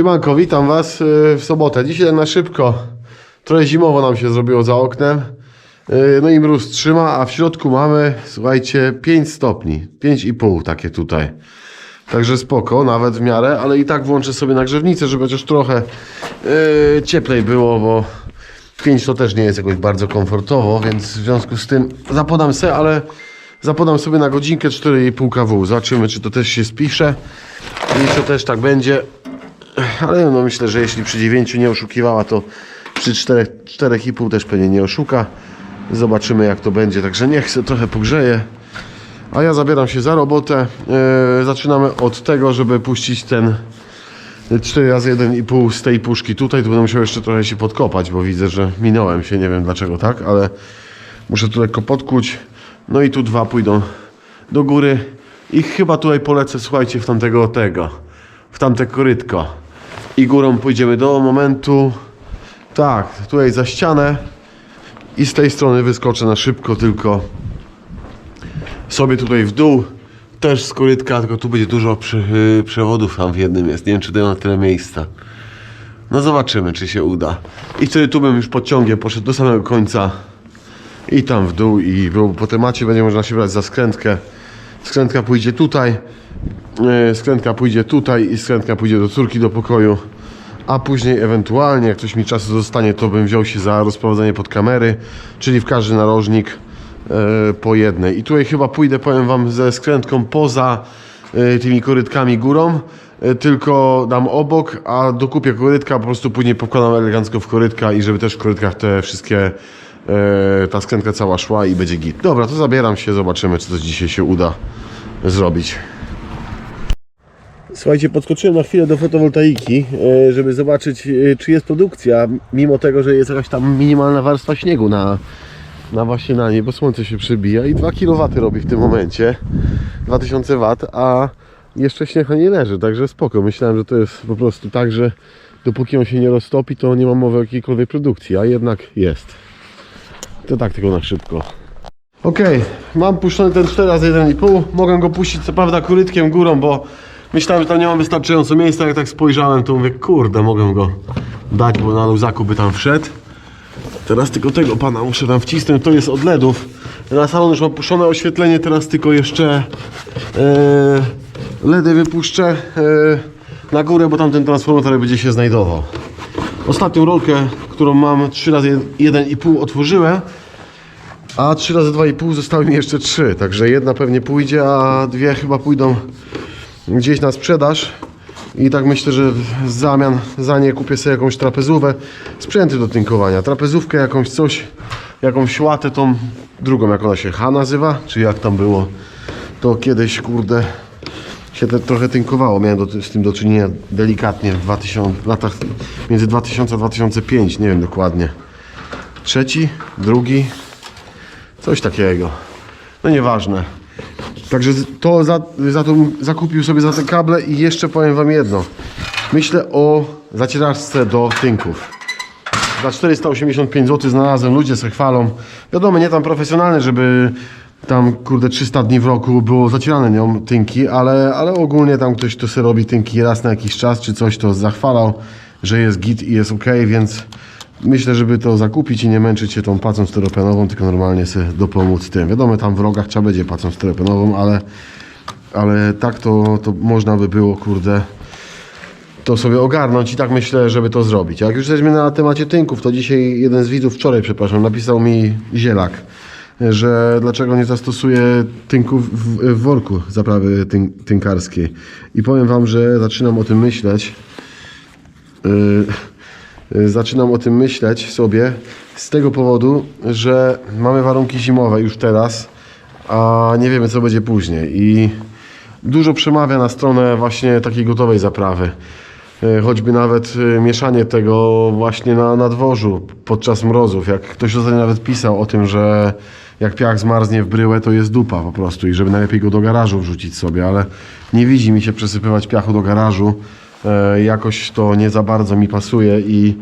Siemanko, witam Was y, w sobotę. Dzisiaj tak na szybko. Trochę zimowo nam się zrobiło za oknem. Y, No i mróz trzyma, a w środku mamy, słuchajcie, 5 stopni. 5,5 takie tutaj. Także spoko, nawet w miarę, ale i tak włączę sobie nagrzewnicę, żeby chociaż trochę y, cieplej było, bo 5 to też nie jest jakoś bardzo komfortowo, więc w związku z tym zapodam se, ale zapodam sobie na godzinkę 4,5 kW. Zobaczymy, czy to też się spisze i czy też tak będzie. Ale no myślę, że jeśli przy 9 nie oszukiwała, to przy 4, 4,5 też pewnie nie oszuka. Zobaczymy jak to będzie, także niech się trochę pogrzeje. A ja zabieram się za robotę. Yy, zaczynamy od tego, żeby puścić ten 4 razy 1,5 z tej puszki tutaj. Tu będę musiał jeszcze trochę się podkopać, bo widzę, że minąłem się. Nie wiem dlaczego tak, ale muszę tu lekko podkuć. No i tu dwa pójdą do góry. I chyba tutaj polecę, słuchajcie, w tamtego tego, w tamte korytko. I górą pójdziemy do momentu. Tak, tutaj za ścianę. I z tej strony wyskoczę na szybko, tylko sobie tutaj w dół. Też z korytka, tylko tu będzie dużo yy, przewodów tam w jednym jest. Nie wiem, czy dają na tyle miejsca. No zobaczymy, czy się uda. I wtedy tu bym już podciągiem poszedł do samego końca. I tam w dół i po temacie będzie można się brać za skrętkę. Skrętka pójdzie tutaj. Yy, Skrętka pójdzie tutaj i skrętka pójdzie do córki do pokoju. A później ewentualnie, jak coś mi czasu zostanie, to bym wziął się za rozprowadzenie pod kamery, czyli w każdy narożnik e, po jednej. I tutaj chyba pójdę, powiem Wam, ze skrętką poza e, tymi korytkami górą, e, tylko dam obok, a dokupię korytka, po prostu później pokładam elegancko w korytka i żeby też w korytkach te wszystkie, e, ta skrętka cała szła i będzie git. Dobra, to zabieram się, zobaczymy, czy coś dzisiaj się uda zrobić. Słuchajcie, podskoczyłem na chwilę do fotowoltaiki, e, żeby zobaczyć, e, czy jest produkcja, mimo tego, że jest jakaś tam minimalna warstwa śniegu na, na właśnie na niej, bo słońce się przybija i 2 kW robi w tym momencie, 2000 W, a jeszcze śnieg na niej leży, także spoko. Myślałem, że to jest po prostu tak, że dopóki on się nie roztopi, to nie ma mowy o jakiejkolwiek produkcji, a jednak jest. To tak tylko na szybko. Okej, mam puszczony ten 4 razy 1,5 Mogę go puścić co prawda korytkiem górą, bo myślałem, że tam nie mam wystarczająco miejsca. Jak tak spojrzałem, to mówię, kurde, mogę go dać, bo na luzaku by tam wszedł. Teraz tylko tego pana muszę tam wcisnąć, to jest od LEDów. Na salon już mam puszczone oświetlenie, teraz tylko jeszcze e, LEDy wypuszczę e, na górę, bo tam ten transformator będzie się znajdował. Ostatnią rolkę, którą mam 3 razy 1,5 otworzyłem. A 3 razy 2,5 zostały mi jeszcze 3, także jedna pewnie pójdzie, a dwie chyba pójdą gdzieś na sprzedaż. I tak myślę, że w zamian za nie kupię sobie jakąś trapezówę, sprzęty do tynkowania, trapezówkę jakąś coś, jakąś łatę tą drugą, jak ona się H nazywa, czy jak tam było, to kiedyś kurde się te, trochę tynkowało, miałem do, z tym do czynienia delikatnie w 2000, latach między 2000 a 2005, nie wiem dokładnie. Trzeci, drugi, Coś takiego. No nieważne. Także to za, za to zakupił sobie za te kable i jeszcze powiem wam jedno. Myślę o zacieraczce do tynków. Za 485 zł znalazłem, ludzie se chwalą. Wiadomo, nie tam profesjonalne, żeby tam kurde 300 dni w roku było zacierane nią tynki, ale, ale ogólnie tam ktoś, kto sobie robi tynki raz na jakiś czas czy coś, to zachwalał, że jest git i jest ok, więc myślę, żeby to zakupić i nie męczyć się tą pacą styropianową, tylko normalnie sobie dopomóc tym. Wiadomo, tam w rogach trzeba będzie pacą styropianową, ale, ale tak to, to można by było, kurde, to sobie ogarnąć i tak myślę, żeby to zrobić. Jak już jesteśmy na temacie tynków, to dzisiaj jeden z widzów, wczoraj przepraszam, napisał mi zielak, że dlaczego nie zastosuje tynków w, w worku zaprawy tyn, tynkarskiej. I powiem wam, że zaczynam o tym myśleć. Yy, zaczynam o tym myśleć sobie z tego powodu, że mamy warunki zimowe już teraz, a nie wiemy co będzie później. I dużo przemawia na stronę właśnie takiej gotowej zaprawy. E, Choćby nawet e, mieszanie tego właśnie na, na dworzu podczas mrozów. Jak ktoś ostatnio nawet pisał o tym, że jak piach zmarznie w bryłę, to jest dupa po prostu i żeby najlepiej go do garażu wrzucić sobie, ale nie widzi mi się przesypywać piachu do garażu. E, Jakoś to nie za bardzo mi pasuje i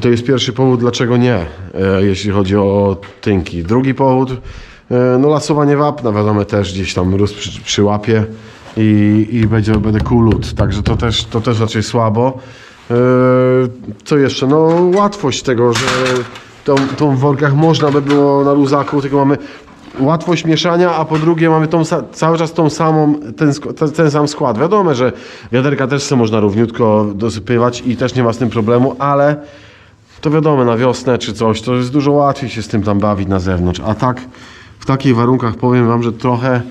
to jest pierwszy powód, dlaczego nie, e, jeśli chodzi o tynki. Drugi powód, e, no lasowanie wapna, wiadomo, też gdzieś tam mróz przy, przyłapie i, i będzie, będę lód. Także to też, to też raczej słabo. Co jeszcze? No łatwość tego, że tą, tą w workach można by było na luzaku, tylko mamy łatwość mieszania, a po drugie mamy tą, cały czas tą samą, ten, ten, sam skład. Wiadomo, że wiaderka też sobie można równiutko dosypywać i też nie ma z tym problemu, ale to wiadomo, na wiosnę czy coś, to jest dużo łatwiej się z tym tam bawić na zewnątrz. A tak, w takich warunkach powiem Wam, że trochę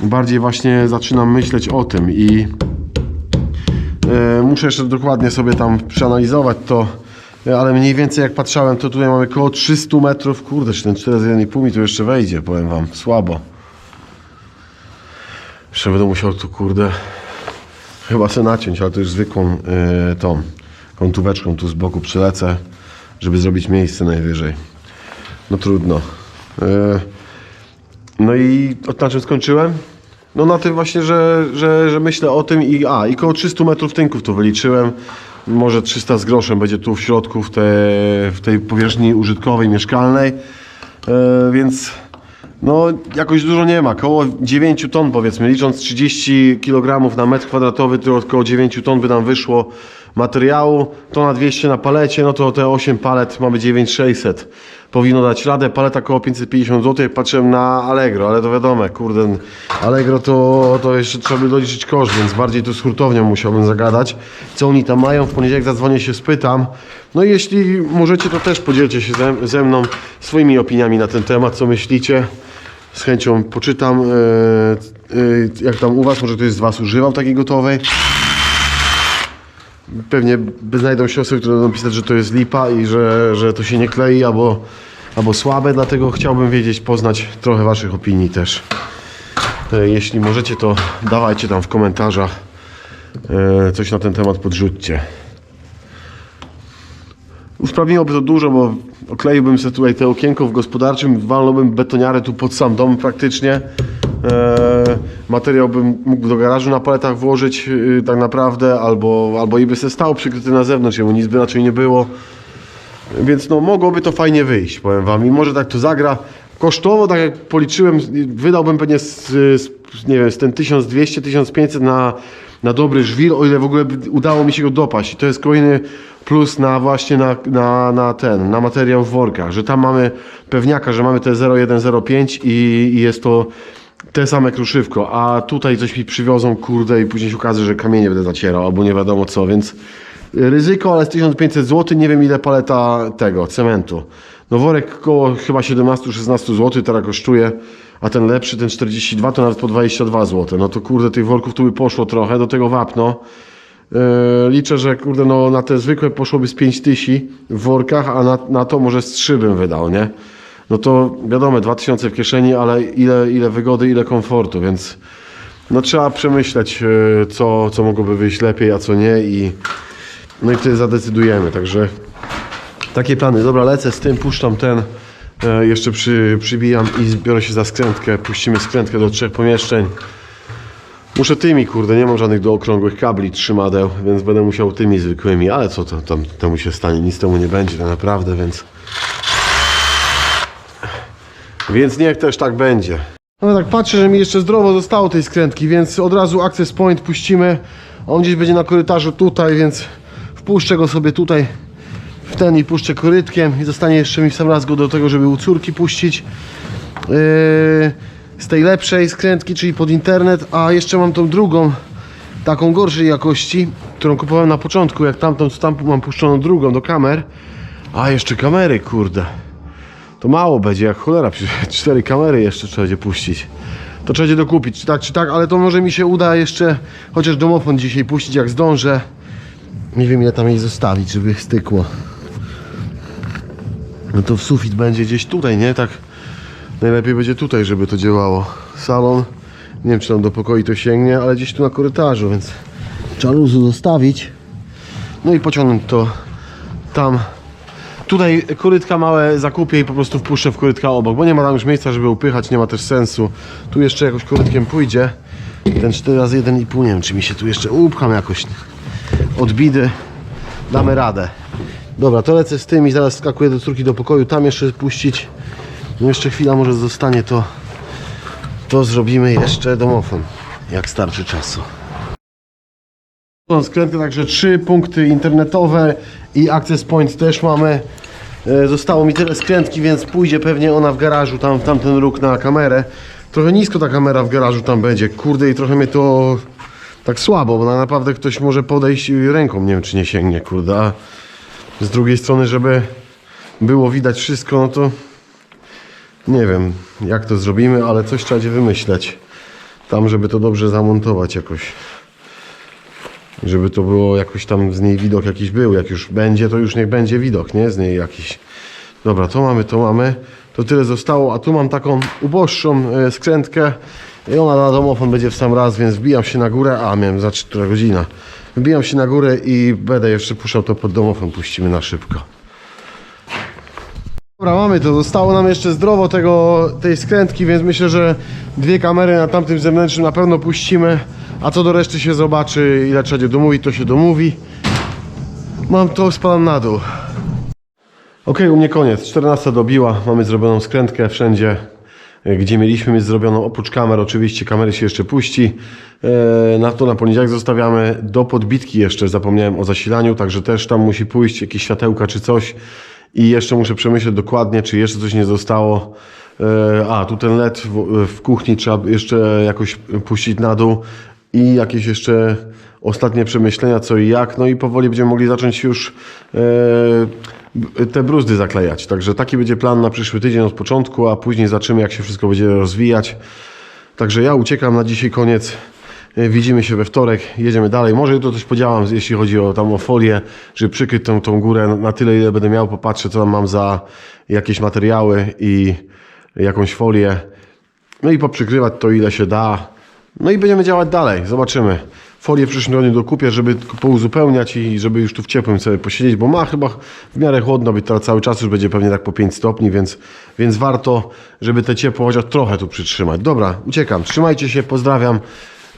bardziej właśnie zaczynam myśleć o tym i e, muszę jeszcze dokładnie sobie tam przeanalizować to, ale mniej więcej jak patrzałem, to tutaj mamy około 300 metrów. Kurde, czy ten 4 z 1,5 mi tu jeszcze wejdzie, powiem Wam, słabo. Jeszcze będę musiał tu, kurde, chyba sobie naciąć, ale to już zwykłą y, tą kątóweczką tu z boku przylecę, żeby zrobić miejsce najwyżej. No trudno. Y, no i od na czym skończyłem? No na tym właśnie, że, że, że myślę o tym i a, i koło 300 metrów tynków tu wyliczyłem. Może 300 z groszem będzie tu w środku, w, te, w tej powierzchni użytkowej, mieszkalnej. E, więc no jakoś dużo nie ma, koło 9 ton powiedzmy, licząc 30 kg na metr kwadratowy, to około 9 ton by nam wyszło materiału, to na 200 na palecie, no to te 8 palet mamy 9600. Powinno dać radę, paleta około 550 zł, jak patrzyłem na Allegro, ale to wiadomo, kurde, Allegro to, to jeszcze trzeba by doliczyć koszt, więc bardziej tu z hurtownią musiałbym zagadać, co oni tam mają, w poniedziałek zadzwonię się spytam. No i jeśli możecie, to też podzielcie się ze, ze mną swoimi opiniami na ten temat, co myślicie. Z chęcią poczytam, e, e, jak tam u Was, może ktoś z Was używał takiej gotowej. Pewnie znajdą się osoby, które będą pisać, że to jest lipa i że, że to się nie klei albo, albo słabe, dlatego chciałbym wiedzieć, poznać trochę Waszych opinii też. E, Jeśli możecie, to dawajcie tam w komentarzach e, coś na ten temat podrzućcie. Usprawniłoby to dużo, bo okleiłbym sobie tutaj te okienko w gospodarczym, walnąłbym betoniarę tu pod sam dom praktycznie. Eee, materiał bym mógł do garażu na paletach włożyć yy, tak naprawdę, albo, albo i by se stał przykryty na zewnątrz, bo nic by raczej nie było. Więc no mogłoby to fajnie wyjść, powiem wam. I może tak to zagra. Kosztowo, tak jak policzyłem, wydałbym pewnie z, z, nie wiem, z ten 1200-1500 na, na dobry żwir, o ile w ogóle udało mi się go dopaść. I to jest kolejny plus na właśnie na, na, na ten, na materiał w workach, że tam mamy pewniaka, że mamy te 0105 i, i jest to te same kruszywko, a tutaj coś mi przywiozą, kurde, i później się okaże, że kamienie będę zacierał, albo nie wiadomo co, więc ryzyko, ale z 1500 zł, nie wiem ile paleta tego, cementu. No worek około chyba 17-16 zł teraz kosztuje, a ten lepszy, ten 42 to nawet po 22 zł. No to kurde, tych worków tu by poszło trochę, do tego wapno. Yy, liczę, że kurde, no na te zwykłe poszłoby z 5000 w workach, a na, na to może z 3 bym wydał, nie? No to wiadomo, 2000 w kieszeni, ale ile, ile wygody, ile komfortu, więc no trzeba przemyśleć, yy, co, co mogłoby wyjść lepiej, a co nie i no i wtedy zadecydujemy, także takie plany. Dobra, lecę z tym, puszczam ten, e, jeszcze przy, przybijam i biorę się za skrętkę, puścimy skrętkę do trzech pomieszczeń. Muszę tymi, kurde, nie mam żadnych do okrągłych kabli trzymadeł, więc będę musiał tymi zwykłymi, ale co to, tam temu się stanie, nic temu nie będzie tak naprawdę, więc... Więc niech też tak będzie. No tak patrzę, że mi jeszcze zdrowo zostało tej skrętki, więc od razu access point puścimy. On gdzieś będzie na korytarzu tutaj, więc wpuszczę go sobie tutaj w ten i puszczę korytkiem i zostanie jeszcze mi w sam raz go do tego, żeby u córki puścić. Yy, z tej lepszej skrętki, czyli pod internet, a jeszcze mam tą drugą, taką gorszej jakości, którą kupowałem na początku, jak tamtą, co tam mam puszczoną drugą do kamer. A jeszcze kamery, kurde. To mało będzie, jak cholera, cztery kamery jeszcze trzeba będzie puścić. To trzeba będzie dokupić, czy tak, czy tak, ale to może mi się uda jeszcze chociaż domofon dzisiaj puścić, jak zdążę. Nie wiem ile tam jej zostawić, żeby stykło. No to w sufit będzie gdzieś tutaj, nie? Tak najlepiej będzie tutaj, żeby to działało. Salon, nie wiem czy tam do pokoju to sięgnie, ale gdzieś tu na korytarzu, więc trzeba luzu zostawić. No i pociągnąć to tam. Tutaj korytka małe zakupię i po prostu wpuszczę w korytka obok, bo nie ma tam już miejsca, żeby upychać, nie ma też sensu. Tu jeszcze jakoś korytkiem pójdzie. Ten 4 razy 1,5 nie wiem, czy mi się tu jeszcze upcham jakoś od bidy. Damy radę. Dobra, to lecę z tym i zaraz skakuję do córki do pokoju, tam jeszcze puścić. No jeszcze chwila może zostanie, to to zrobimy jeszcze domofon. jak starczy czasu. Mam skrętkę, także trzy punkty internetowe i Access Point też mamy. E, Zostało mi tyle skrętki, więc pójdzie pewnie ona w garażu, tam w tamten róg na kamerę. Trochę nisko ta kamera w garażu tam będzie. Kurde i trochę mnie to tak słabo, bo na- naprawdę ktoś może podejść ręką, nie wiem czy nie sięgnie, kurde. A z drugiej strony, żeby było widać wszystko, no to nie wiem jak to zrobimy, ale coś trzeba będzie wymyśleć. Tam, żeby to dobrze zamontować jakoś. Żeby to było jakoś tam z niej widok jakiś był. Jak już będzie, to już niech będzie widok, nie? Z niej jakiś. Dobra, to mamy, to mamy. To tyle zostało, a tu mam taką uboższą e, skrętkę i ona na domofon będzie w sam raz, więc wbijam się na górę. A, miałem za 4 godzina. Wbijam się na górę i będę jeszcze puszczał to pod domofon. Puścimy na szybko. Dobra, mamy to. Zostało nam jeszcze zdrowo tego, tej skrętki, więc myślę, że dwie kamery na tamtym zewnętrznym na pewno puścimy. A co do reszty się zobaczy, ile trzeba domówić, to się domówi. Mam to, spadam na dół. Ok, u mnie koniec. 14 dobiła, mamy zrobioną skrętkę wszędzie, e, gdzie mieliśmy mieć zrobioną, oprócz kamer. Oczywiście kamery się jeszcze puści. E, Na to na poniedziałek zostawiamy do podbitki jeszcze. Zapomniałem o zasilaniu, także też tam musi pójść jakieś światełka czy coś. I jeszcze muszę przemyśleć dokładnie, czy jeszcze coś nie zostało. E, A, tu ten LED w, w kuchni trzeba jeszcze jakoś puścić na dół. I jakieś jeszcze ostatnie przemyślenia, co i jak. No i powoli będziemy mogli zacząć już e, te bruzdy zaklejać. Także taki będzie plan na przyszły tydzień od początku, a później zobaczymy, jak się wszystko będzie rozwijać. Także ja uciekam na dzisiaj koniec. E, Widzimy się we wtorek, jedziemy dalej. Może jutro coś podziałam, jeśli chodzi o tam o folię, żeby przykryć tą, tą górę na- na tyle, ile będę miał. Popatrzę, co tam mam za jakieś materiały i jakąś folię. No i poprzykrywać to, ile się da. No i będziemy działać dalej. Zobaczymy. Folię w przyszłym tygodniu dokupię, żeby pouzupełniać i żeby już tu w ciepłym sobie posiedzieć, bo ma chyba w miarę chłodno być teraz cały czas, już będzie pewnie tak po 5 stopni, więc, więc warto, żeby te ciepło chociaż trochę tu przytrzymać. Dobra, uciekam. Trzymajcie się, pozdrawiam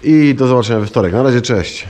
i do zobaczenia we wtorek. Na razie, cześć.